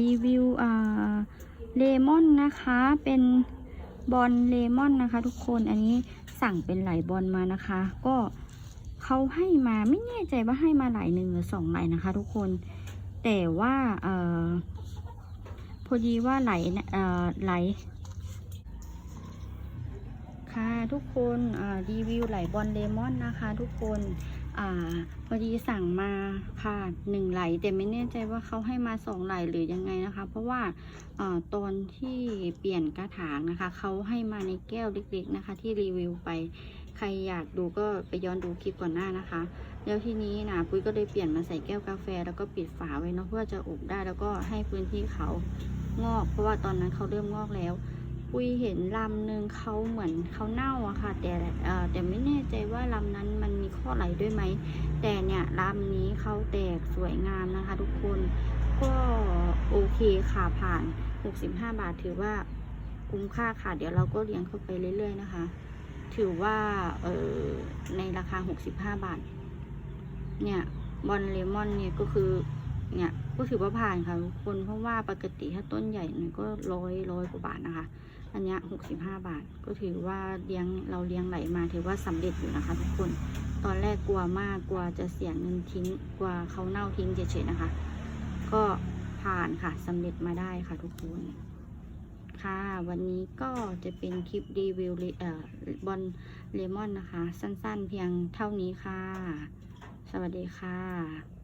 รีวิวอ่าเลมอนนะคะ เป็นบอลเลมอนนะคะ ทุกคน อันนี้สั่งเป็นหลายบอลมานะคะ ก็เขาให้มาไม่แน่ใจว่าให้มาหลายหนึ่งหรือสองหลนะคะ ทุกคน แต่ว่าเออพอดีว่าไหลเออไหลค่ะทุกคนรีวิวไหลบอลเลมอนนะคะ ทุกคน อ่า พอดีสั่งมาค่ะหนึ่งไหลแต่ไม่แน่ใจว่าเขาให้มาสองไหลหรือยังไงนะคะ เพราะว่าอาตอนที่เปลี่ยนกระถางนะคะเขาให้มาในแก้วเล็ก ๆนะคะ ที่รีวิวไปใครอยากดูก็ไปย้อนดูคลิปก่อนหน้านะคะ แล้วทีนี้นะปุ้ยก็เลยเปลี่ยนมาใส่แก้วกาแฟ แล้วก็ปิดฝาไว้เนาะเพื่อจะอบได้แล้วก็ให้พื้นที่เขางอก เพราะว่าตอนนั้นเขาเริ่มงอกแล้ว ปุยเห็นลำหนึ่งเขาเหมือนเขาเน่าอะค่ะ แต่แต่ไม่แน่ใจว่าลำนั้นมันมีข้อไหลด้วยไหม แต่เนี่ยลำนี้เขาแตกสวยงามนะคะ ทุกคนก็โอเคค่ะผ่าน 65 บาทถือว่าคุ้มค่าค่ะ เดี๋ยวเราก็เลี้ยงเข้าไปเรื่อย ๆ นะคะ ถือว่าเออในราคา 65 บาท เนี่ยบอลเลมอนเนี่ยก็คือ เนี่ยก็ถือว่าผ่านค่ะทุกคนเพราะว่าปกติถ้าต้นใหญ่หน่อยก็ร้อยร้อยกว่าบาทนะคะ อันนี้หกสิบห้าบาท ก็ถือว่าเลี้ยงเราเลี้ยงไหลมาถือว่าสำเร็จอยู่นะคะ ทุกคน ตอนแรกกลัวมากกลัวจะเสียเงินทิ้งกลัวเขาเน่าทิ้งเฉยๆนะคะ ก็ผ่านค่ะสำเร็จมาได้ค่ะทุกคนค่ะวันนี้ก็จะเป็นคลิปรีวิวเลเอ่อบอลเลมอนนะคะ สั้นๆเพียงเท่านี้ค่ะ สวัสดีค่ะ